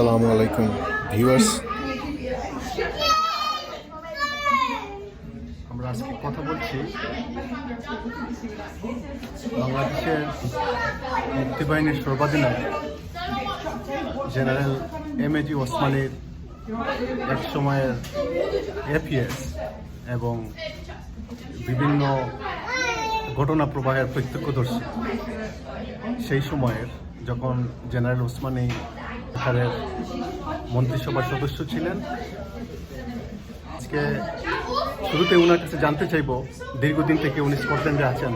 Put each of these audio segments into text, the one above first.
আসসালামু আলাইকুম, ভিউয়ার্স। আমরা আজকে কথা বলছি বাংলাদেশের মুক্তিবাহিনীর সর্বাধিনায়ক, জেনারেল এম এ জি ওসমানীর এক সময়ের এপিএস এবং বিভিন্ন ঘটনা প্রবাহের প্রত্যক্ষদর্শী। সেই সময়ের যখন জেনারেল ওসমানী সরকারের মন্ত্রিসভার সদস্য ছিলেন। আজকে শুরুতে ওনার কাছে জানতে চাইব, দীর্ঘদিন থেকে উনি স্কটল্যান্ডে আছেন।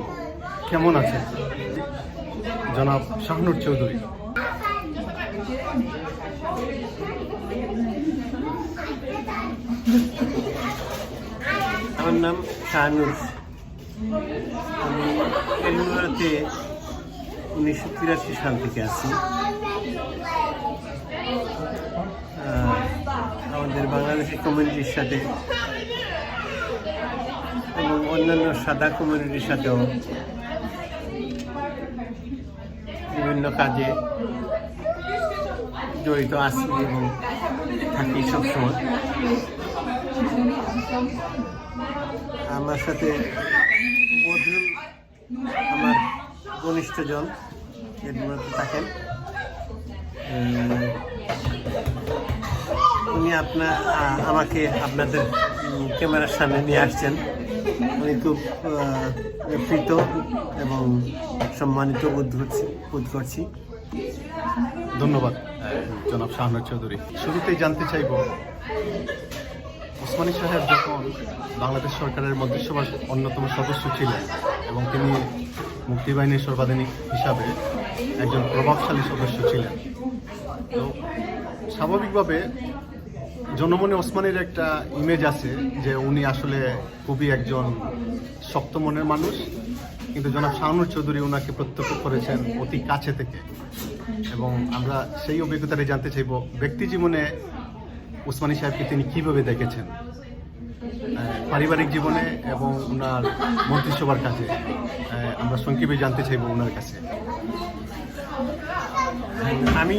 কেমন আছেন? জনাব শাহনুর চৌধুরী। আমার নাম শাহানুর। আমি উনিশশো তিরাশি সাল থেকে আছি। আমাদের বাংলাদেশের কমিউনিটির সাথে এবং অন্যান্য সাদা কমিউনিটির সাথেও বিভিন্ন কাজে জড়িত আছি এবং থাকি সবসময়। আমার সাথে বদরুল আমার ঘনিষ্ঠজন এডমোড়াতে থাকেন উনি আপনার আমাকে আপনাদের ক্যামেরার সামনে নিয়ে আসছেন। আমি খুব প্রীত এবং সম্মানিত বোধ করছি বোধ করছি। ধন্যবাদ, জনাব শাহনুর চৌধুরী। শুরুতেই জানতে চাইব, ওসমানী সাহেব যখন বাংলাদেশ সরকারের মন্ত্রিসভার অন্যতম সদস্য ছিলেন এবং তিনি মুক্তিবাহিনীর সর্বাধিনিক হিসাবে একজন প্রভাবশালী সদস্য ছিলেন, তো স্বাভাবিকভাবে জনমনে ওসমানীর একটা ইমেজ আছে যে উনি আসলে খুবই একজন শক্ত মনের মানুষ, কিন্তু জনাব শাহনুর চৌধুরী ওনাকে প্রত্যক্ষ করেছেন অতি কাছে থেকে। এবং আমরা সেই অভিজ্ঞতাটা জানতে চাইব, ব্যক্তি জীবনে ওসমানী সাহেবকে তিনি কীভাবে দেখেছেন? পারিবারিক জীবনে এবং ওনার মন্ত্রিসভার কাছে আমরা সংক্ষেপে জানতে চাইব ওনার কাছে। আমি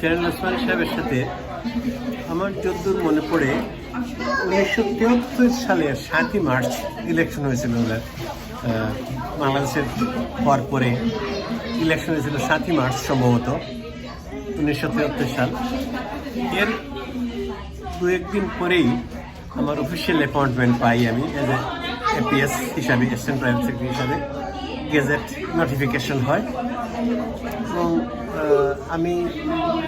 জেনারেল ওসমান সাহেবের সাথে আমার যদ্দূর মনে পড়ে, উনিশশো তেহত্তর সালের সাতই মার্চ ইলেকশন হয়েছিল ওনার। বাংলাদেশের হওয়ার পরে ইলেকশন হয়েছিল সাতই মার্চ সম্ভবত, উনিশশো তেহত্তর সাল। এর দু একদিন পরেই আমার অফিসিয়াল অ্যাপয়েন্টমেন্ট পাই আমি এজ এ এপিএস হিসাবে অ্যাসিস্ট্যান্ট প্রাইভেট সেক্রেটারি হিসাবে। গেজেট নোটিফিকেশন হয়। এবং আমি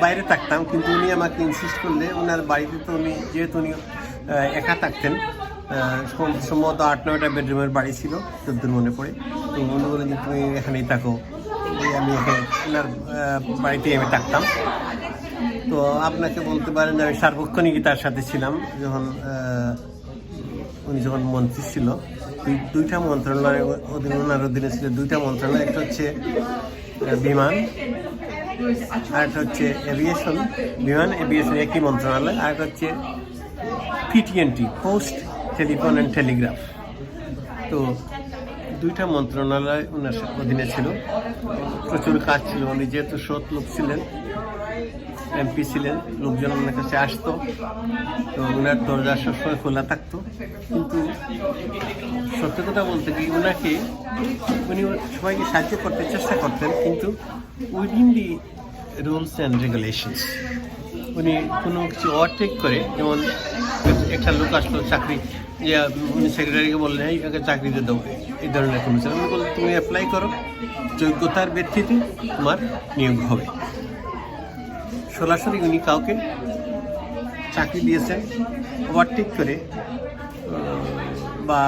বাইরে থাকতাম কিন্তু উনি আমাকে ইনসিস্ট করলে ওনার বাড়িতে তো উনি যেহেতু উনি একা থাকতেন সম্ভবত আট নয়টা বেডরুমের বাড়ি ছিল যদ্দূর মনে পড়ে। তো উনি বললেন যে তুমি এখানেই থাকো। আমি ওনার আহ, বাড়িতেই আমি থাকতাম। তো আপনাকে বলতে পারেন যে আমি সার্বক্ষণিকই তার সাথে ছিলাম যখন উনি যখন মন্ত্রী ছিল। দুইটা মন্ত্রণালয়ের অধীনে ওনার অধীনে ছিল দুইটা মন্ত্রণালয়। একটা হচ্ছে বিমান আর একটা হচ্ছে এভিয়েশন বিমান এভিয়েশন একই মন্ত্রণালয়, আর একটা হচ্ছে PTNT post telephone and telegraph তো দুইটা মন্ত্রণালয় ওনার অধীনে ছিল। প্রচুর কাজ ছিল, উনি যেহেতু সৎ লোক ছিলেন এমপি ছিলেন, লোকজন ওনার কাছে আসতো। তো ওনার দরজা সবসময় খোলা থাকতো। কিন্তু সত্যি কথা বলতে কি, ওনাকে উনি সবাইকে সাহায্য করতে চেষ্টা করতেন, কিন্তু within the rules and regulations উনি কোনো কিছু ওভারটেক করে, যেমন একটা লোক আসলো চাকরি, যে উনি সেক্রেটারিকে বললেন, এই, আগে চাকরি দিয়ে দেবো এই ধরনের কোনো ছিল উনি বললেন তুমি অ্যাপ্লাই করো, যোগ্যতার ভিত্তিতে তোমার নিয়োগ হবে। সরাসরি উনি কাউকে চাকরি দিয়েছেন ওভারটেক করে বা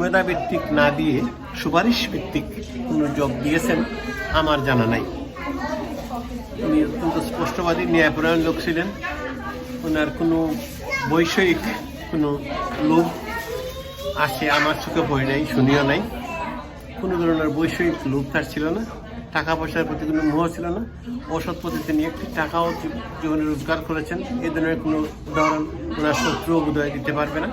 মেধাভিত্তিক না দিয়ে সুপারিশ ভিত্তিক কোনো জব দিয়েছেন, আমার জানা নাই। উনি অত্যন্ত স্পষ্টবাদী, ন্যায়পরায়ণ লোক ছিলেন। ওনার কোনো বৈষয়িক কোনো লোভ আসে আমার চোখে পড়ে নাই, শুনিও নাই। কোনো ধরনের বৈষয়িক লোভ তার ছিল না। টাকা পয়সার প্রতি কোনো মোহ ছিল না। অসৎ পথে তিনি একটি টাকাও জীবনে রোজগার করেছেন। এ ধরনের কোনো উদাহরণ ওনার শত্রুও বোধহয় দিতে পারবে না।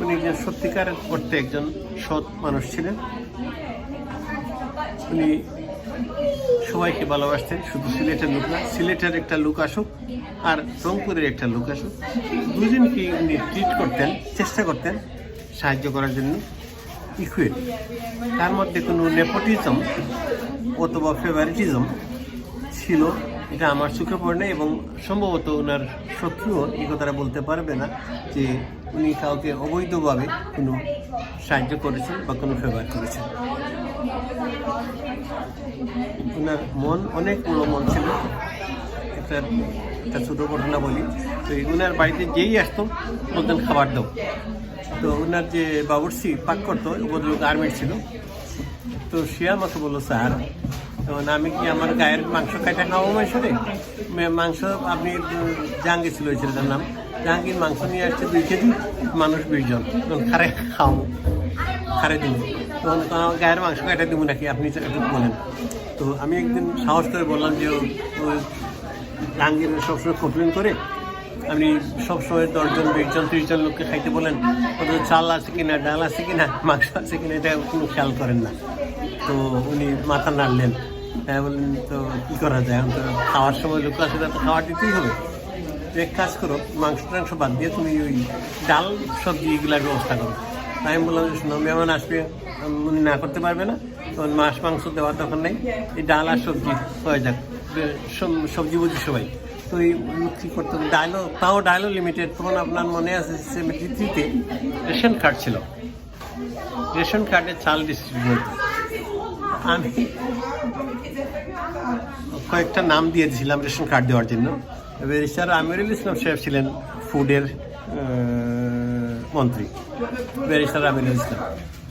উনি একজন সত্যিকার অর্থে একজন সৎ মানুষ ছিলেন। উনি সবাইকে ভালোবাসতেন, শুধু সিলেটের লোক না, সিলেটের একটা লোক আসুক আর রংপুরের একটা লোক আসুক। দুজনকে উনি ট্রিট করতেন, চেষ্টা করতেন সাহায্য করার জন্য। ইকুয়েট তার মধ্যে কোনো নেপোটিজম অথবা ফেভারিটিজম ছিল, এটা আমার চোখে পড়ে না এবং সম্ভবত ওনার সত্যিও এই কথাটা বলতে পারবে না যে উনি কাউকে অবৈধভাবে কোনো সাহায্য করেছেন বা কোনো ফেভার করেছেন। ওনার মন অনেক বড় মন ছিল, একটা একটা ছোটো ঘটনা বলি। তো ওনার বাড়িতে যেই আসতো বলতেন খাবার দাও। তো ওনার যে বাবুর্চি পাক করতো ভদ্রলোক গার্মেন্ট ছিল। তো সে আমাকে বলল, স্যার তখন আমি কি আমার গায়ের মাংস কাটা খাওয়াবো মাংসরে মাংস আপনি জাহাঙ্গীর ছিল, ওই ছেলেটার নাম। জাহাঙ্গীর মাংস নিয়ে আসছে দুই কেজি, মানুষ বিশজন তখন খারে খাওয়াবো, খারে দিব। তখন গায়ের মাংস কাটা দিব নাকি, আপনি একটু বলেন। তো আমি একদিন সাহস করে বললাম যে জাহাঙ্গীর সবসময় কমপ্লেন করে আপনি সবসময় দশজন বিশজন ত্রিশজন লোককে খাইতে বলেন ওদের চাল আছে কিনা, ডাল আছে কিনা, মাংস আছে কিনা, এটা কোনো খেয়াল করেন না। তো উনি মাথা নাড়লেন। হ্যাঁ বললেন, তো কী করা যায়? এখন তো খাওয়ার সময় লোক আছে তো খাওয়া দিতেই হবে। তো এক কাজ করো, মাংস, টাংস বাদ দিয়ে তুমি ওই ডাল, সবজি এগুলার ব্যবস্থা করো। তাই আমি বললাম, যে শোনো, মেহমান আসবে উনি না করতে পারবে না, তখন মাছ, মাংস দেওয়ার দরকার নেই। এই ডাল আর সবজি, হয়ে যাক। সব- সবজি বুঝি সবাই। তো এই লোক কী করতো ডায়লো তাও ডায়লো লিমিটেড তখন আপনার মনে আছে সেভেন্টি থ্রিতে রেশন কার্ড ছিল। রেশন কার্ডে চাল ডিস্ট্রিবিউট আমি কয়েকটা নাম দিয়ে দিয়েছিলাম রেশন কার্ড দেওয়ার জন্য। ব্যারিস্টার আমিরুল ইসলাম সাহেব ছিলেন ফুডের মন্ত্রী। ব্যারিস্টার আমিরুল ইসলাম।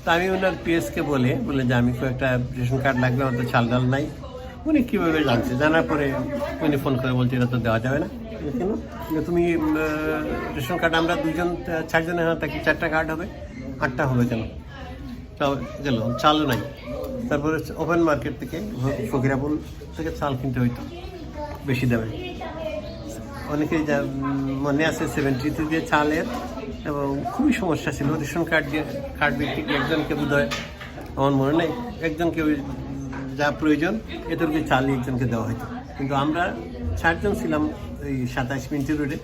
তা আমি ওনার পিএসকে বলে বলে যে আমি কয়েকটা রেশন কার্ড লাগবে, আমার চাল ডাল নাই। উনি কীভাবে জানছে জানার পরে উনি ফোন করে বলছে এটা তো দেওয়া যাবে না। কেন? তুমি রেশন কার্ড আমরা দুজন আহ, চারজনের হাতে থাকি চারটা কার্ড হবে আটটা হবে কেন তাও গেল চালও নাই। তারপরে ওপেন মার্কেট থেকে ফকিরাপুল থেকে চাল কিনতে হইতো বেশি দামে। অনেকেই যা মনে আছে সেভেন্টি থ্রিতে চালের এবং খুবই সমস্যা ছিল। রেশন কার্ড দিয়ে কার্ড ভিত্তিক একজনকে বোধ হয় আমার মনে নেই একজনকে ওই যা প্রয়োজন, এদেরকে চালই একজনকে দেওয়া হতো কিন্তু আমরা চারজন ছিলাম এই সাতাইশ মিনিটের রোডে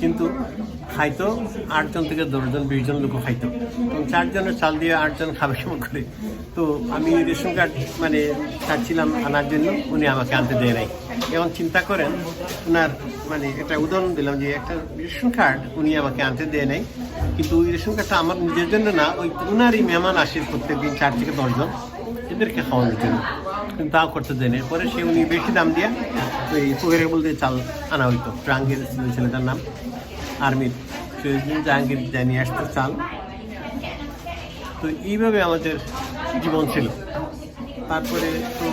কিন্তু খাইতো, আটজন থেকে দশজন, বিশজন লোক খাইতো। এবং চারজনের চাল দিয়ে আটজন খাবে কেমন করে? তো আমি রেশন কার্ড মানে চাচ্ছিলাম আনার জন্য, উনি আমাকে আনতে দেয় নাই। এবং চিন্তা করেন ওনার মানে একটা উদাহরণ দিলাম যে একটা রেশন কার্ড উনি আমাকে আনতে দেয় নাই। কিন্তু ওই রেশন কার্ডটা আমার নিজের জন্য না, ওই ওনারই মেহমান আসে প্রত্যেকদিন চার থেকে দশজন। এদেরকে খাওয়ানোর জন্য। কিন্তু তাও করতে দেয় না। পরে সে উনি বেশি দাম দিয়ে ওই পুকুরে বলতে চাল আনা হইতো। জাহাঙ্গীর ছেলেটার নাম। আর্মির। সে জাহাঙ্গীর নিয়ে আসতো চাল। তো এইভাবে আমাদের জীবন ছিল। তারপরে তো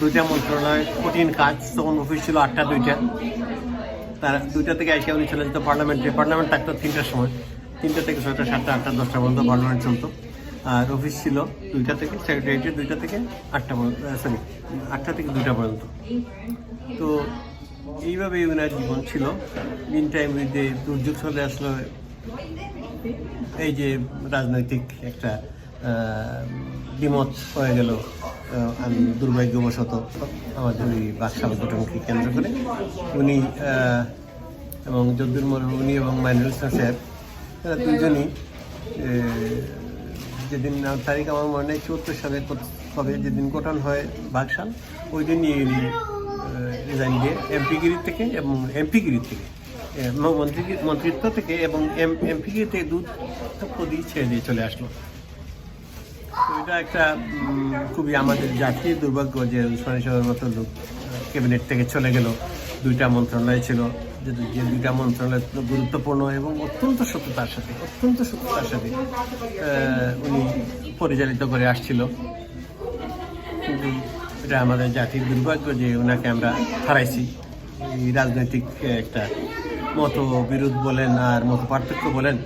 দুইটা মন্ত্রণালয়, কঠিন কাজ। তখন অফিস ছিল আটটা, দুইটা। তার দুইটা থেকে এসে উনি চলে যেত পার্লামেন্টে। পার্লামেন্ট থাকতো তিনটার সময়। তিনটা থেকে ছয়টা, সাতটা, আটটা, দশটা পর্যন্ত পার্লামেন্ট চলতো। আর অফিস ছিল দুইটা থেকে সেক্রেটারিয়েটের দুইটা থেকে আটটা সরি আটটা থেকে দুইটা পর্যন্ত। তো এইভাবেই ওনার জীবন ছিল। মিন টাইম যে দুর্যোগ চলে আসলো। এই যে রাজনৈতিক একটা আহ, দ্বিমত হয়ে গেল আমি দুর্ভাগ্যবশত আমাদের ওই বাকশাল ঘটনকে কেন্দ্র করে। উনি এবং যদ্দুর উনি এবং মাইনুল ইসলাম সাহেব তারা দুজনই যেদিন তারিখ আমার মনে নেই চুয়াত্তর সালে কবে যেদিন গঠন হয় বাকশাল, ওই উনি রিজাইন দিয়ে এমপিগিরি থেকে এবং এমপিগিরি থেকে মন্ত্রী মন্ত্রিত্ব থেকে এবং এম এমপিগিরি থেকে দুধ পদই ছেড়ে দিয়ে চলে আসলো। এটা একটা খুবই আমাদের জাতির দুর্ভাগ্য যে উসমানী মতো লোক ক্যাবিনেট থেকে চলে গেল। দুইটা মন্ত্রণালয় ছিল। যে দুইটা গুরুত্বপূর্ণ এবং অত্যন্ত সত্যতার সাথে, অত্যন্ত সত্যতার সাথে উনি পরিচালিত করে আসছিল। কিন্তু এটা আমাদের জাতির দুর্ভাগ্য যে ওনাকে আমরা হারাইছি। এই রাজনৈতিক একটা মত বিরোধ বলেন আর মত পার্থক্য বলেন।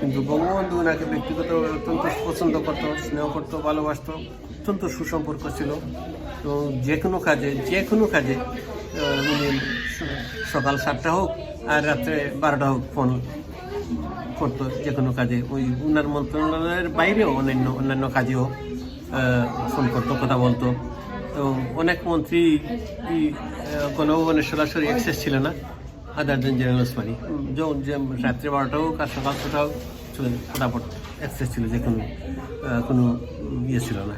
কিন্তু বঙ্গবন্ধু ওনাকে ব্যক্তিগত অত্যন্ত পছন্দ করতো, স্নেহ করতো, ভালোবাসত, অত্যন্ত সুসম্পর্ক ছিল। এবং যে কোনো কাজে, যে কোনো কাজে উনি সকাল সাতটা হোক আর রাত্রে বারোটা হোক ফোন করতো যে কোনো কাজে। ওই উনার মন্ত্রণালয়ের বাইরেও অন্যান্য অন্যান্য কাজেও ফোন করতো কথা বলতো। এবং অনেক মন্ত্রী আহ, গণভবনে সরাসরি অ্যাক্সেস ছিল না আদার দেন জেনারেল ওসমানী রাত্রে বারোটাও কার সকাল ছটাও চলে ফটাফট অ্যাক্সেস ছিল যে কোনো কোনো ইয়ে ছিল না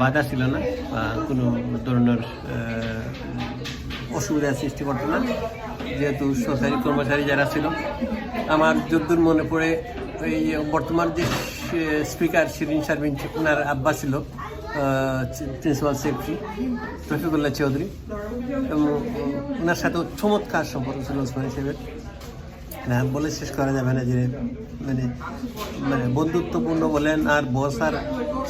বাধা ছিল না কোনো ধরনের অসুবিধার সৃষ্টি করতো না যেহেতু সরকারি কর্মচারী যারা ছিল, আমার যদ্দূর মনে পড়ে এই বর্তমান যে স্পিকার শিরিন শারমিন ওনার আব্বা ছিল প্রিন্সিপাল সেক্রেটারি রফিকুল্লাহ চৌধুরী, এবং ওনার সাথে চমৎকার সম্পর্ক ছিল ওসমানী সাহেবের। না বলে শেষ করা যাবে না যে মানে মানে বন্ধুত্বপূর্ণ বলেন আর বস আর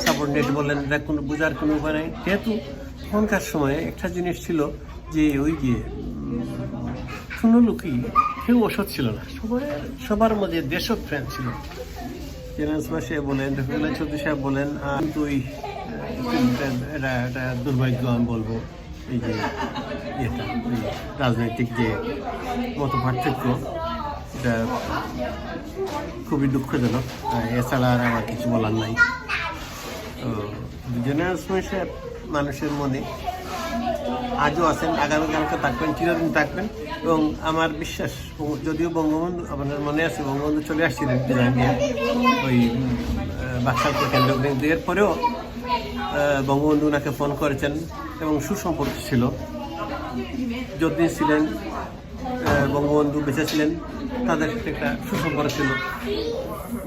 সাবঅর্ডিনেট বলেন, এটা কোনো বোঝার কোনো উপায় নাই। যেহেতু তখনকার সময়ে একটা জিনিস ছিল যে ওই যে কোনো লোকই কেউ ছিল না। সবাই সবার মধ্যে দেশপ্রেম ছিল। জেনারেল সাহেব বলেন রফিকুল্লাহ চৌধুরী সাহেব বলেন কিন্তু ওই এটা এটা দুর্ভাগ্য আমি বলব। এই যে ওই রাজনৈতিক যে মত পার্থক্য এটা খুবই দুঃখজনক। এছাড়া আর আমার কিছু বলার নাই। তো জেনারেল সাহেব মানুষের মনে। আজও আছেন, আগামীকালকে থাকবেন, চিরদিন থাকবেন। এবং আমার বিশ্বাস যদিও বঙ্গবন্ধু, আপনার মনে আছে, বঙ্গবন্ধু চলে আসছিলেন নিয়ে ওই বাক্সালকে কেন্দ্র কিন্তু এরপরেও বঙ্গবন্ধু ওনাকে ফোন করেছেন এবং সুসম্পর্ক ছিল। যতদিন ছিলেন বঙ্গবন্ধু বেঁচে ছিলেন, তাদের একটা সুসম্পর্ক ছিল।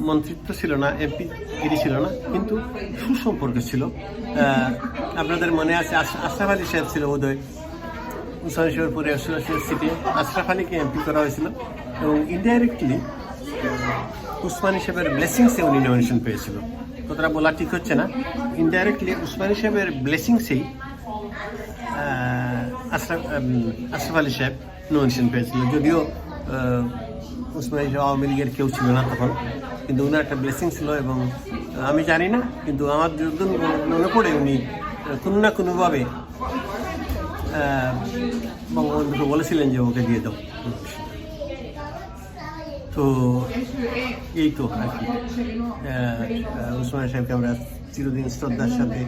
মন্ত্রিত্ব ছিল না, এমপি গিরি ছিল না, কিন্তু সুসম্পর্ক ছিল। আপনাদের মনে আছে আশরাফ আলী সাহেব ছিল বোধহয় মুসলমানের পরে সিটি। আশরাফ আলীকে এমপি করা হয়েছিল এবং ইনডাইরেক্টলি উসমানী সাহেবের ব্লেসিংসে উনি নমিনেশন পেয়েছিল। কথাটা বলা ঠিক হচ্ছে না। ইনডাইরেক্টলি উসমানী সাহেবের ব্লেসিংসেই আশরাফ আশরাফ আলী সাহেব নমিনেশন পেয়েছিল। যদিও উসমানী সাহেব আওয়ামী লীগের কেউ ছিল না তখন। কিন্তু ওনার একটা ব্লেসিং ছিল এবং আমি জানি না, কিন্তু আমার যতদূর মনে পড়ে উনি কোনো না কোনোভাবে বঙ্গবন্ধুকে বলেছিলেন যে ওকে দিয়ে দাও। তো এই তো আর কি। উসমান সাহেবকে আমরা চিরদিন শ্রদ্ধার সাথে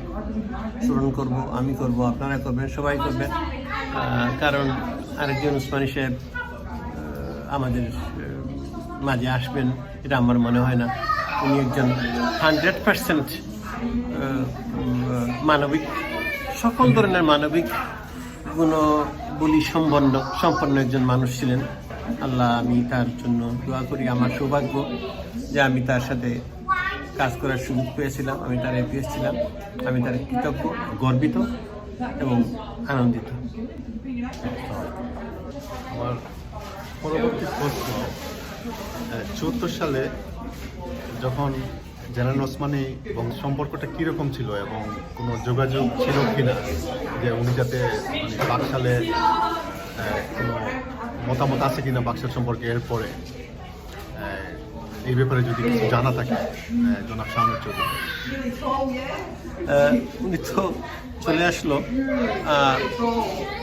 স্মরণ করব, আমি করব, আপনারা করবেন, সবাই করবেন। কারণ আরেকজন উসমানী সাহেব আমাদের মাঝে আসবেন। এটা আমার মনে হয় না। উনি একজন হান্ড্রেড পার্সেন্ট মানবিক, সকল ধরনের মানবিক গুণবলী সম্পন্ন সম্পন্ন একজন মানুষ ছিলেন। আল্লাহ, আমি তার জন্য দোয়া করি। আমার সৌভাগ্য যে আমি তার সাথে কাজ করার সুযোগ পেয়েছিলাম। আমি তার এপিএস ছিলাম। আমি তার কৃতজ্ঞ, গর্বিত এবং আনন্দিত। আমার পরবর্তী প্রশ্ন। চুয়াত্তর সালে যখন জেনারেল ওসমানি এবং সম্পর্কটা কীরকম ছিল এবং কোনো যোগাযোগ ছিল কিনা, যে উনি যাতে মানে বাকশালে কোনো মতামত আছে কিনা বাক্সাল সম্পর্কে এরপরে এই ব্যাপারে যদি কিছু জানা থাকে জনাব সামনে চৌধুরী। উনি তো চলে আসলো।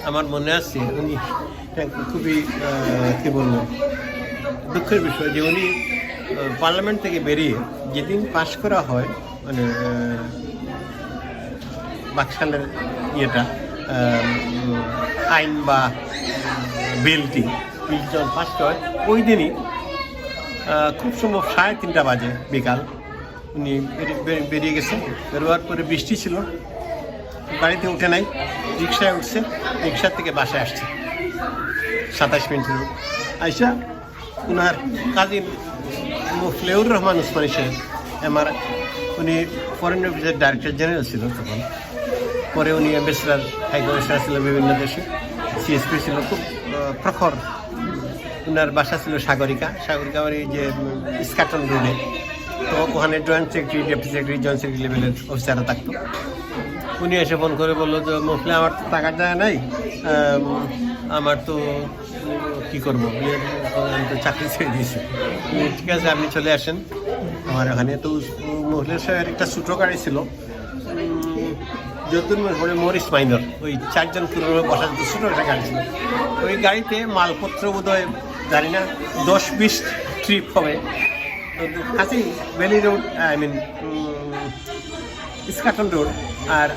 আমার মনে আছে উনি, খুবই কি বলব দুঃখের বিষয় যে উনি পার্লামেন্ট থেকে বেরিয়ে যেদিন পাশ করা হয় মানে বাকশালের ইয়েটা আইন বা বিলটি, বিল যখন পাশ হয়, ওই দিনই খুব সম্ভব সাড়ে তিনটা বাজে বিকাল, উনি বেরি- বেরি- বেরিয়ে গেছেন। বেরোয়ার পরে বৃষ্টি ছিল, বাড়িতে উঠে নাই, রিক্সায় উঠছে রিক্সার থেকে বাসায় আসছে, সাতাশ মিনিট আইসা ওনার কাজিন মুফলেউর রহমান উসমানী সাহেব আমার উনি ফরেন অফিসের ডাইরেক্টর জেনারেল ছিল তখন। পরে উনি অ্যাম্বাসেডার হাই কমিশনার ছিল বিভিন্ন দেশে। সিএসপি ছিল খুব প্রখর। ওনার বাসা ছিল সাগরিকা। সাগরিকা ওই যে স্কাটন রোডে তো ওখানে joint secretary deputy secretary joint secretary লেভেলের অফিসাররা থাকতো। উনি এসে ফোন করে বলল যে, মুফলে, আমার তো টাকা দেয় নাই। আমার তো কি করব? আমি তো চাকরি ছেড়ে দিয়েছি। ঠিক আছে, আপনি চলে আসেন। আমার এখানে তো মহিলা সাহেবের একটা ছোটো গাড়ি ছিল। যতদূর মনে মরিস মাইনর। ওই চারজন পুরনো বসার ছোটো একটা গাড়ি ছিল। ওই গাড়িতে মালপত্র বোধহয়, জানি না দশ বিশ ট্রিপ হবে কাছেই valley road I mean Eskaton road আর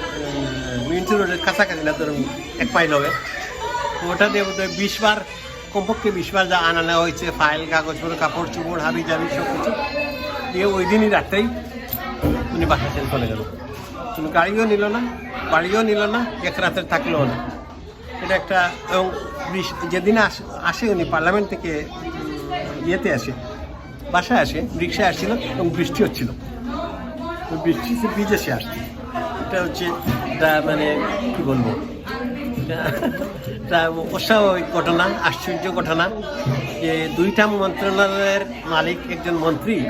মিন্টু রোডের কাছাকাছি না, ধরুন, এক মাইল হবে। তো ওটা দিয়ে বোধহয় বিশ বার কমপক্ষে বিশ বার যা আনা নেওয়া হয়েছে ফাইল কাগজপত্র, কাপড় চুপড় হাবি, জাবি সব কিছু দিয়ে ওই দিনই রাত্রেই উনি বাসা ছেড়ে চলে গেল। কোনো গাড়িও নিল না, বাড়িও নিল না, এক রাতের থাকলেও না। এটা একটা, এবং যেদিন আসে উনি পার্লামেন্ট থেকে ইয়েতে আসে, বাসায় আসে, রিক্সায় আসছিল এবং বৃষ্টি হচ্ছিল। বৃষ্টিতে ভিজে সে আসছে। এটা হচ্ছে মানে কী বলব? এটা- অস্বাভাবিক ঘটনা, আশ্চর্য ঘটনা যে দুইটা মন্ত্রণালয়ের মালিক একজন মন্ত্রী,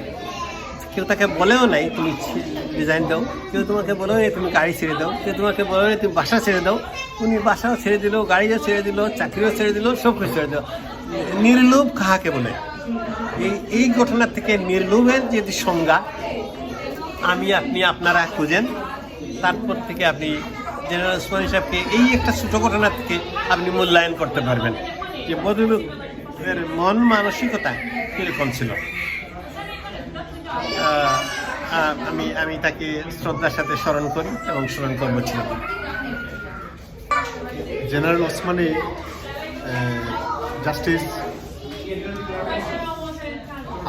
কেউ তাকে বলেও নাই, তুমি ডিজাইন দাও। কেউ তোমাকে বলেও নাই, তুমি গাড়ি ছেড়ে দাও। কেউ তোমাকে বলেও নাই, তুমি বাসা ছেড়ে দাও। উনি বাসাও ছেড়ে দিল, গাড়িও ছেড়ে দিল, চাকরিও ছেড়ে দিল, সব কিছু ছেড়ে দিল। নির্লোভ কাহাকে বলে? এই এই ঘটনা থেকে নির্লোভের যদি সংজ্ঞা, আমি, আপনি, আপনারা খুঁজেন। তারপর থেকে আপনি জেনারেল ওসমান সাহেবকে এই একটা ছোট ঘটনা থেকে আপনি মূল্যায়ন করতে পারবেন। যে বদলুকের মন মানসিকতা কীরকম ছিল? আমি আমি তাকে শ্রদ্ধার সাথে স্মরণ করি এবং স্মরণ করব ছিল জেনারেল ওসমানী জাস্টিস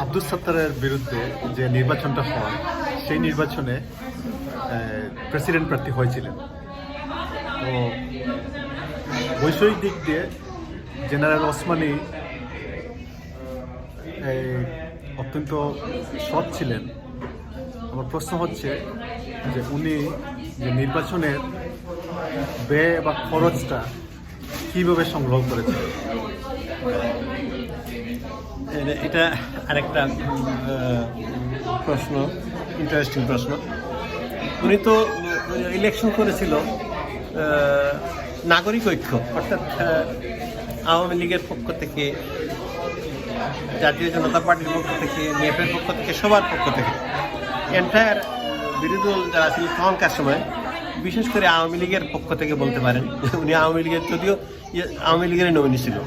আব্দুল সত্তারের বিরুদ্ধে যে নির্বাচনটা হয়, সেই নির্বাচনে প্রেসিডেন্ট প্রার্থী হয়েছিলেন। তো বৈষয়িক দিক দিয়ে জেনারেল ওসমানী এই, অত্যন্ত সৎ ছিলেন। আমার প্রশ্ন হচ্ছে যে উনি যে নির্বাচনের ব্যয় বা খরচটা কীভাবে সংগ্রহ করেছে এটা- আরেকটা প্রশ্ন ইন্টারেস্টিং প্রশ্ন। উনি তো ইলেকশন করেছিল। নাগরিক ঐক্য অর্থাৎ আওয়ামী লীগের পক্ষ থেকে জাতীয় জনতা পার্টির পক্ষ থেকে নেপের পক্ষ থেকে সবার পক্ষ থেকে এন্টায়ার বিরোধী দল যারা ছিল তখনকার সময় বিশেষ করে আওয়ামী লীগের পক্ষ থেকে বলতে পারেন উনি আওয়ামী লীগের যদিও ইয়ে, আওয়ামী লীগের নমিনি ছিল।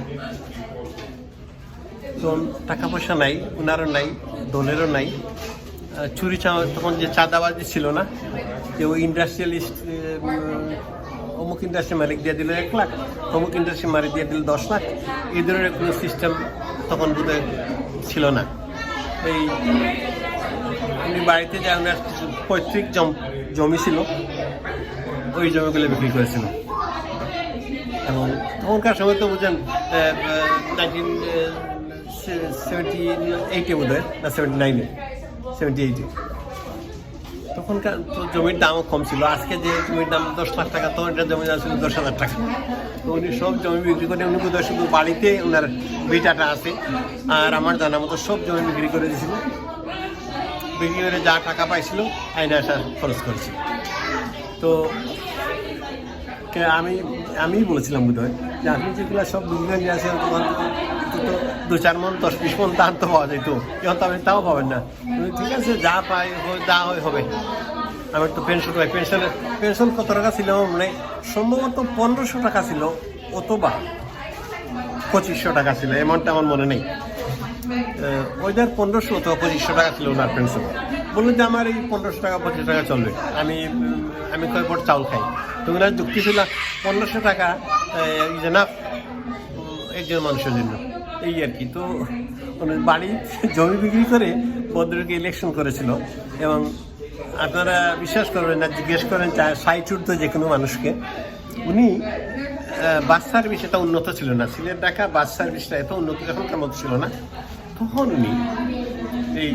তো টাকা পয়সা নাই উনারও নাই দলেরও নাই। চুরি চাওয়া তখন যে চাঁদাবাজি ছিল না যে ওই ইন্ডাস্ট্রিয়ালিস্ট অমুক ইন্ডাস্ট্রি মালিক দিয়ে দিল এক লাখ, অমুক ইন্ডাস্ট্রি মালিক দিয়ে দিল দশ লাখ। এই ধরনের কোনো সিস্টেম তখন বোধহয় ছিল না। এই উনি বাড়িতে যে ওনার পৈতৃক জম- ছিল। ওই জমিগুলো বিক্রি করেছিল এবং তখনকার সময় তো বুঝেন নাইনটিন সেভেন্টি এইটে বোধ হয় না সেভেন্টি নাইনে সেভেন্টি এইটে তখনকার তো জমির দামও কম ছিল। আজকে যে জমির দাম দশ লাখ টাকা, তখন এটা জমি দাম ছিল দশ হাজার টাকা। তো উনি সব জমি বিক্রি করে, উনি বোধহয় শুধু বাড়িতে ওনার বিটাটা আছে। আর আমার জানা মতো সব জমি বিক্রি করে দিয়েছিল। বিক্রি করে যা টাকা পাইছিল, আইনা খরচ করেছিল তো আমি আমি বলেছিলাম বোধ হয় যে আপনি যেগুলো সব বিজ্ঞান নিয়ে আসেন তখন তো তো দু চার মন, দশ বিশ মন দাম তো পাওয়া যেত এখন তো আপনি তাও পাবেন না। ঠিক আছে, যা পাই যা হয় হবে। আমার তো পেনশন পাই পেনশনের পেনশন কত টাকা ছিল মানে সম্ভবত পনেরোশো টাকা ছিল, অথবা পঁচিশশো টাকা ছিল, এমনটা আমার মনে নেই। ওইটার পনেরোশো অথবা পঁচিশশো টাকা ছিল ওনার পেনশন বলল যে আমার এই পনেরোশো টাকা পঁচিশ টাকা চলবে। আমি আমি কয় পর চাউল খাই। তো ওনার যুক্তি ছিল, পনেরোশো টাকা ইজ এনাফ একজন মানুষের জন্য। এই আর কি। তো বাড়ি জমি বিক্রি করে ভদ্রকে ইলেকশন করেছিল। এবং আপনারা বিশ্বাস করবেন না, জিজ্ঞেস করেন ষাট ঊর্ধ্ব যে কোনো মানুষকে, উনি বাস সার্ভিস এটা উন্নত ছিল না। সিলেট ঢাকা বাস সার্ভিসটা এত উন্নত এখনকার কেমন ছিল না? তখন উনি এই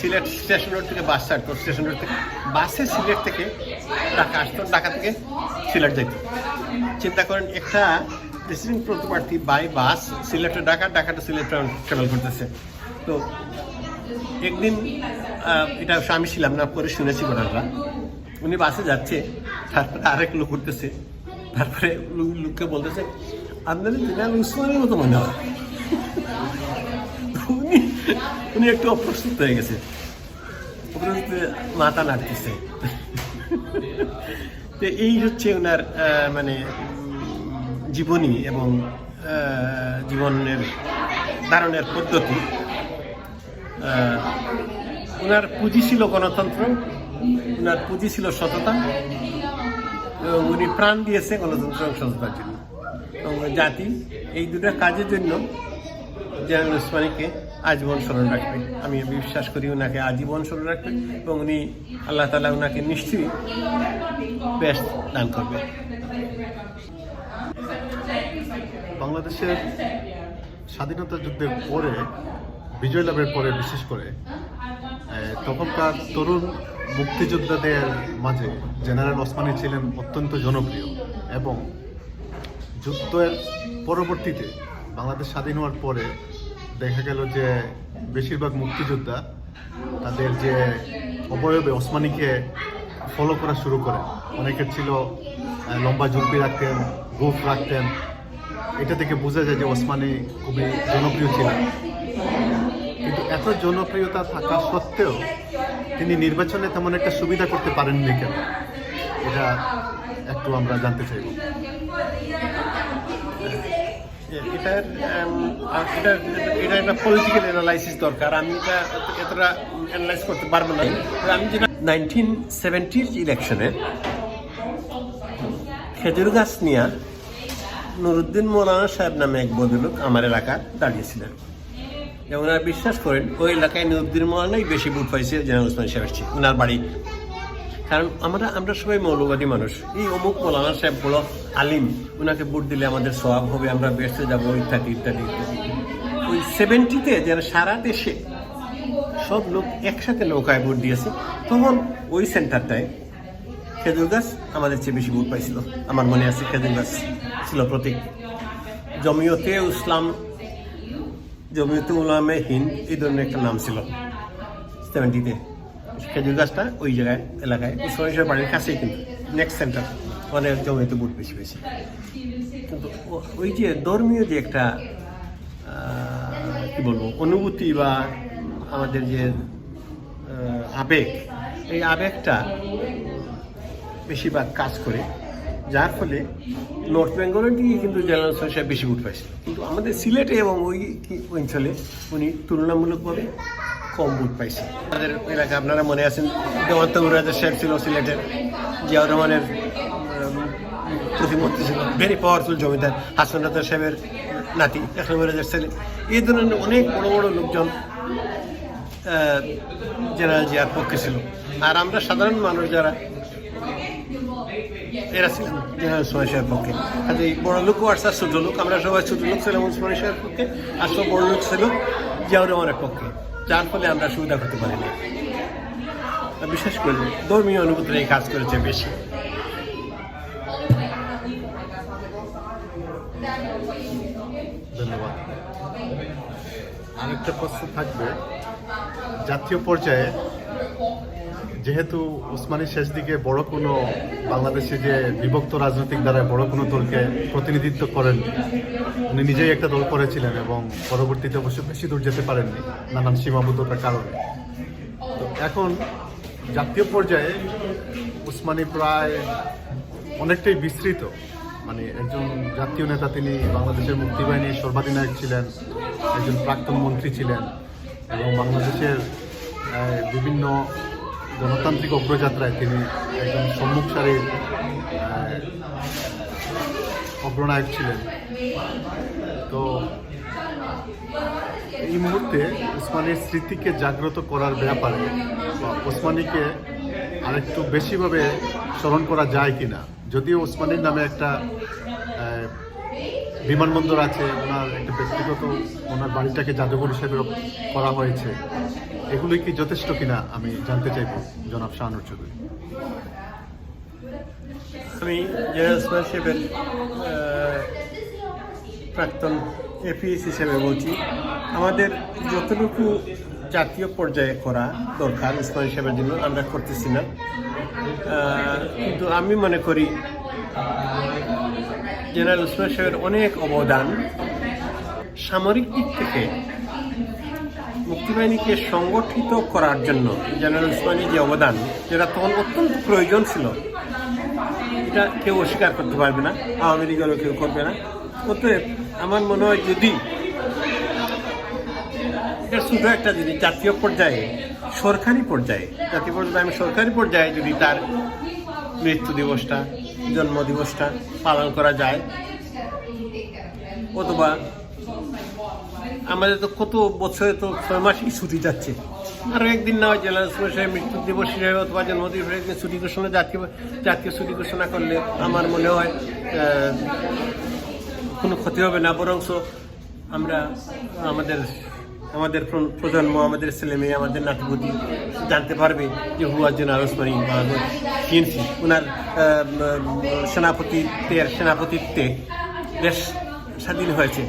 সিলেট স্টেশন রোড থেকে বাস ছাড়তো। স্টেশন রোড থেকে বাসে সিলেট থেকে ঢাকা আসতো ঢাকা থেকে সিলেট যেত চিন্তা করেন, একটা প্রেসিডেন্ট প্রার্থী বাই বাস সিলেটে ঢাকা ঢাকা টু সিলেট ট্রাভেল করতেছে। তো একদিন এটা আমি ছিলাম না, পরে শুনেছি ঘটনাটা। উনি বাসে যাচ্ছে, তারপরে আরেক লোক উঠতেছে। তারপরে লোক- লোককে বলতেছে, আপনাদের উসমানের মতো মনে হয়। উনি একটু অপ্রস্তুত হয়ে গেছে। অপ্রস্তুত মাথা নাড়তেছে। তো এই হচ্ছে ওনার মানে জীবনী এবং জীবনের ধারণের পদ্ধতি। ওনার পুঁজি ছিল গণতন্ত্র ওনার পুঁজি ছিল সততা, এবং উনি প্রাণ দিয়েছে গণতন্ত্র এবং সততার জন্য। এবং জাতি, এই দুটো কাজের জন্য জেনারেল উসমানীকে আজীবন স্মরণ রাখবে। আমি বিশ্বাস করি ওনাকে আজীবন স্মরণ রাখবে এবং উনি আল্লাহ তালা ওনাকে নিশ্চয়ই বেশ দান করবে। বাংলাদেশের স্বাধীনতা যুদ্ধের পরে, বিজয় লাভের পরে বিশেষ করে তখনকার তরুণ মুক্তিযোদ্ধাদের মাঝে জেনারেল ওসমানী ছিলেন অত্যন্ত জনপ্রিয় এবং যুদ্ধের পরবর্তীতে বাংলাদেশ স্বাধীন হওয়ার পরে দেখা গেল যে বেশিরভাগ মুক্তিযোদ্ধা তাদের যে অবয়বে ওসমানীকে ফলো করা শুরু করে। অনেকের ছিল লম্বা জুলপি রাখতেন, গোফ রাখতেন। এটা থেকে বোঝা যায় যে ওসমানী খুবই জনপ্রিয় ছিলেন। কিন্তু এত জনপ্রিয়তা থাকা সত্ত্বেও তিনি নির্বাচনে তেমন একটা সুবিধা করতে পারেননি কেন? এটা একটু আমরা জানতে চাইব। এটার এটা এটা একটা পলিটিক্যাল অ্যানালাইসিস দরকার। আমি এটা এতটা অ্যানালাইজ করতে পারব না। আমি যেটা নাইনটিন সেভেন্টির ইলেকশনে খেজুর গাছ নিয়ে নুরুদ্দিন মৌলানা সাহেব নামে এক ভদ্রলোক আমার এলাকা দাঁড়িয়েছিলেন। এবং ওনারা বিশ্বাস করেন, ওই এলাকায় নুরুদ্দিন মৌলানাই বেশি ভোট পাইছে জেনারেল ওসমান সাহেবের চেয়ে। ওনার বাড়ি কারণ আমরা আমরা সবাই মৌলবাদী মানুষ। এই অমুক মৌলানা সাহেব বলো আলিম ওনাকে ভোট দিলে আমাদের স্বভাব হবে, আমরা বেসতে যাব, ইত্যাদি ইত্যাদি ইত্যাদি। ওই সেভেন্টিতে যারা সারা দেশে সব লোক একসাথে নৌকায় ভোট দিয়েছে, তখন ওই সেন্টারটায় খেজুর গাছ আমাদের চেয়ে বেশি ভোট পাইছিল। আমার মনে আছে খেজুর গাছ ছিল প্রতীক। জমিয়তে ইসলাম, জমিয়তে উলামে হিন্দ এই ধরনের একটা নাম ছিল সেভেন্টিতে খেজুর গাছটা, ওই জায়গায়, এলাকায় উসমানীশ্বর বাড়ির কাছেই কিন্তু নেক্সট সেন্টার মানে জমিতে বুট বেশি বেশি কিন্তু ওই যে ধর্মীয় যে একটা কি বলব, অনুভূতি বা আমাদের যে আবেগ, এই আবেগটা বেশিরভাগ কাজ করে, যার ফলে নর্থ বেঙ্গলের দিকে কিন্তু জেনারেল সাহেব বেশি ভোট পাইছে। কিন্তু আমাদের সিলেটে এবং ওই অঞ্চলে উনি তুলনামূলকভাবে কম ভোট পাইছে। আমাদের এলাকা আপনারা মনে আছেন দেওয়ান্ত মুরাদের সাহেব ছিল সিলেটের। জিয়াউর রহমানের প্রতিমন্ত্রী ছিল ভেরি পাওয়ারফুল জমিদার, হাসান রাজার সাহেবের নাতি এখন ছেলে। এই ধরনের অনেক বড় বড় লোকজন জেনারেল জিয়ার পক্ষে ছিল। আর আমরা সাধারণ মানুষ যারা, এরা ছিলেন জেনারেল উসমান শাহের পক্ষে। এই বড় লোকও আসছে আর ছোট লোক, আমরা সবাই ছোট লোক ছিলাম উসমান শাহের পক্ষে, আর সব বড় লোক ছিল জিয়াউর রহমানের পক্ষে। যার ফলে আমরা সুবিধা করতে পারি না। বিশেষ করে ধর্মীয় অনুভূতি এই কাজ করেছে বেশি। ধন্যবাদ। আরেকটা প্রশ্ন থাকবে। জাতীয় পর্যায়ে যেহেতু উসমানী শেষ দিকে বড় কোনো বাংলাদেশে যে বিভক্ত রাজনৈতিক দ্বারা বড় কোনো দলকে প্রতিনিধিত্ব করেন, উনি নিজেই একটা দল করেছিলেন এবং পরবর্তীতে অবশ্য বেশি দূর যেতে পারেননি নানান সীমাবদ্ধতার কারণে। তো এখন জাতীয় পর্যায়ে উসমানী প্রায় অনেকটাই বিস্তৃত। মানে একজন জাতীয় নেতা তিনি বাংলাদেশের মুক্তিবাহিনীর সর্বাধিনায়ক ছিলেন, একজন প্রাক্তন মন্ত্রী ছিলেন এবং বাংলাদেশের বিভিন্ন গণতান্ত্রিক অগ্রযাত্রায় তিনি একজন সম্মুখ সারির অগ্রনায়ক ছিলেন। তো এই মুহূর্তে ওসমানীর স্মৃতিকে জাগ্রত করার ব্যাপারে বা ওসমানীকে আরেকটু বেশিভাবে স্মরণ করা যায় কি না যদিও ওসমানীর নামে একটা বিমানবন্দর আছে, ওনার একটা ব্যক্তিগত, ওনার বাড়িটাকে জাদুঘর হিসেবে করা হয়েছে। এগুলি কি যথেষ্ট কিনা আমি জানতে চাইব, জনাব শাহানুর চৌধুরী? আমি জেনারেল প্রাক্তন এপিএস হিসেবে বলছি, আমাদের যতটুকু জাতীয় পর্যায়ে করা দরকার উসমান সাহেবের জন্য, আমরা করতেছি না। কিন্তু আমি মনে করি, জেনারেল উসমান সাহেবের অনেক অবদান সামরিক দিক থেকে মুক্তিবাহিনীকে সংগঠিত করার জন্য জেনারেল উসমানী যে অবদান, যেটা তখন অত্যন্ত প্রয়োজন ছিল, এটা কেউ অস্বীকার করতে পারবে না, আওয়ামী লীগেরও কেউ করবে না। অতএব আমার মনে হয় যদি এটা শুধু একটা জিনিস জাতীয় পর্যায়ে, সরকারি পর্যায়ে, জাতীয় পর্যায়ে আমি সরকারি পর্যায়ে যদি তার মৃত্যু দিবসটা, জন্ম দিবসটা পালন করা যায়, অথবা আমাদের তো কত বছরে তো ছয় মাসই ছুটি যাচ্ছে। আরও একদিন না হয় জেলা সাহেব মৃত্যু দিবস হিসেবে অথবা জন্মদিবস একদিন ছুটি ঘোষণা জাতীয় জাতীয় ছুটি ঘোষণা করলে আমার মনে হয় কোনো ক্ষতি হবে না। বরংস আমরা আমাদের আমাদের প্রজন্ম আমাদের ছেলে মেয়ে আমাদের নাতিপুতি জানতে পারবে যে হুয়ার জন্য আলোচনাই কিনছি। ওনার আহ, সেনাপতিত্বের সেনাপতিত্বে দেশ স্বাধীন হয়েছে।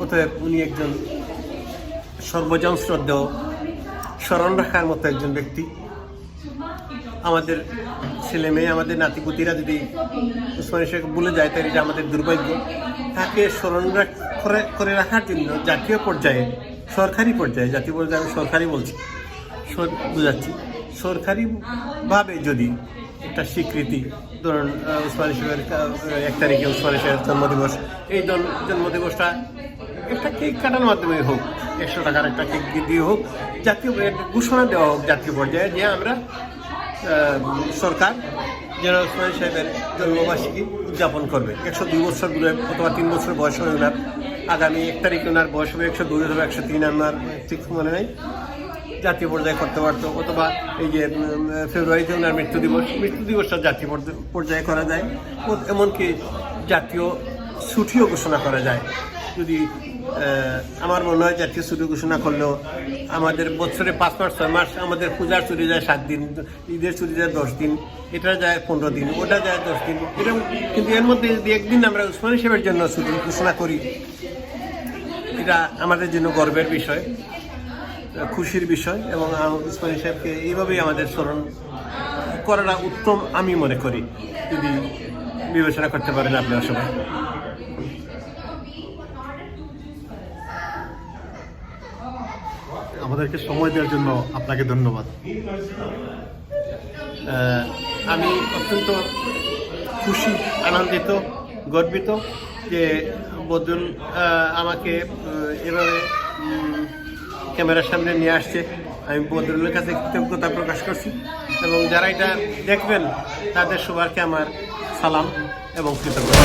অতএব উনি একজন সর্বজন শ্রদ্ধেয়, স্মরণ রাখার মতো একজন ব্যক্তি। আমাদের ছেলে মেয়ে, আমাদের নাতিপুতিরা যদি উসমানী শেখ বলে যায়, তাহলে এটা আমাদের দুর্ভাগ্য। তাকে স্মরণ করে- করে রাখার জন্য জাতীয় পর্যায়ে, সরকারি পর্যায়ে, জাতীয় পর্যায়ে আমি সরকারি বলছি বুঝাচ্ছি। সরকারিভাবে যদি একটা স্বীকৃতি ধরুন উসমানী শেখের এক তারিখে উসমানী শেখের জন্মদিবস, এই জন- জন্মদিবসটা একটা কেক কাটার মাধ্যমে হোক, একশো টাকার একটা কেক দিয়ে হোক, জাতীয় ঘোষণা দেওয়া হোক জাতীয় পর্যায়ে যে আমরা সরকার, জেনারেল ওসমান সাহেবের জন্মবার্ষিকী উদযাপন করবে। একশো দুই বছর দূরে অথবা তিন বছর বয়স হবে ওনার আগামী এক তারিখে ওনার বয়স হবে একশো দুই অথবা একশো তিন, আমার ঠিক মনে নেই। জাতীয় পর্যায়ে করতে পারতো, অথবা এই যে ফেব্রুয়ারিতে ওনার মৃত্যু দিবস, মৃত্যু দিবসটা জাতীয় পর্যায়ে- করা যায়। এমনকি জাতীয় ছুটিও ঘোষণা করা যায়। যদি আমার মনে হয় জাতীয় ছুটি ঘোষণা করলেও আমাদের বছরে পাঁচ মাস, ছয় মাস আমাদের পূজার ছুটি যায় সাত দিন, ঈদের ছুটি যায় দশ দিন, এটা যায় পনেরো দিন, ওটা যায় দশ দিন, এটা কিন্তু এর মধ্যে যদি একদিন আমরা উসমান সাহেবের জন্য ছুটি ঘোষণা করি, এটা আমাদের জন্য গর্বের বিষয়, খুশির বিষয়, এবং উসমানী সাহেবকে এইভাবেই আমাদের স্মরণ করাটা উত্তম আমি মনে করি, যদি বিবেচনা করতে পারেন আপনারা সবাই। আমাদেরকে সময় দেওয়ার জন্য আপনাকে ধন্যবাদ। আমি অত্যন্ত খুশি, আনন্দিত, গর্বিত যে বদুল আমাকে এভাবে ক্যামেরার সামনে নিয়ে আসছে। আমি বদরুলের কাছে কৃতজ্ঞতা প্রকাশ করছি এবং যারা এটা দেখবেন, তাদের সবারকে আমার সালাম এবং কৃতজ্ঞতা।